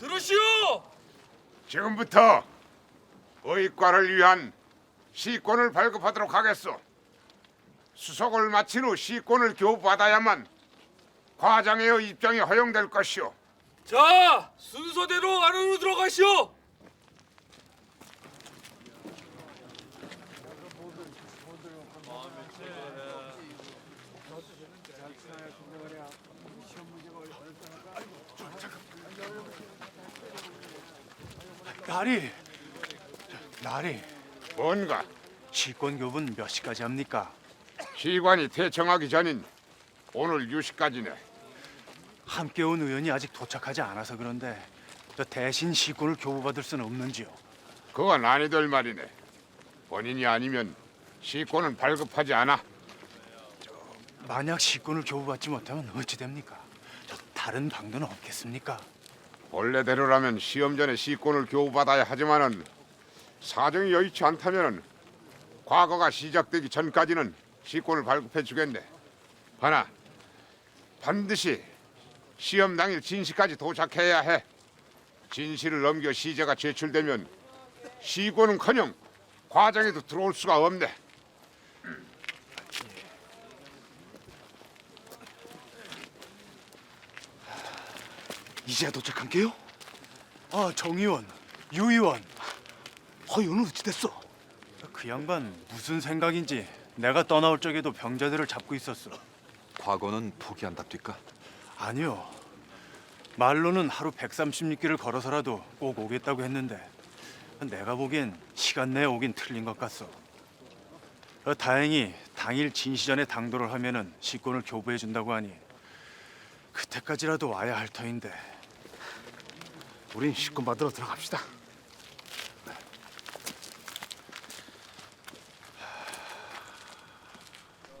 들으시오! 지금부터 의과를 위한 시권을 발급하도록 하겠소. 수속을 마친 후 시권을 교부받아야만 과장의 입장이 허용될 것이오. 자, 순서대로 안으로 들어가시오. 나리, 나리, 뭔가 시권 교분 몇 시까지 합니까? 시관이 퇴청하기 전인 오늘 유시까지네. 함께 온 의원이 아직 도착하지 않아서 그런데 저 대신 시권을 교부받을 수는 없는지요? 그건 아니될 말이네. 본인이 아니면 시권은 발급하지 않아. 만약 시권을 교부받지 못하면 어찌 됩니까? 저 다른 방도는 없겠습니까? 원래대로라면 시험 전에 시권을 교부받아야 하지만은 사정이 여의치 않다면은 과거가 시작되기 전까지는 시권을 발급해 주겠네. 하나 반드시 시험 당일 진시까지 도착해야 해. 진시를 넘겨 시제가 제출되면 시권은커녕 과정에도 들어올 수가 없네. 이제야 도착한 게요? 아, 정 의원, 유 의원, 허윤은 어찌 됐어? 그 양반 무슨 생각인지 내가 떠나올 적에도 병자들을 잡고 있었어. 과거는 포기한답니까? 아니요. 말로는 하루 136개를 걸어서라도 꼭 오겠다고 했는데 내가 보기엔 시간 내에 오긴 틀린 것 같소. 어, 다행히 당일 진시 전에 당도를 하면은 시권을 교부해 준다고 하니 그때까지라도 와야 할 터인데 우린 시권 받으러 들어갑시다.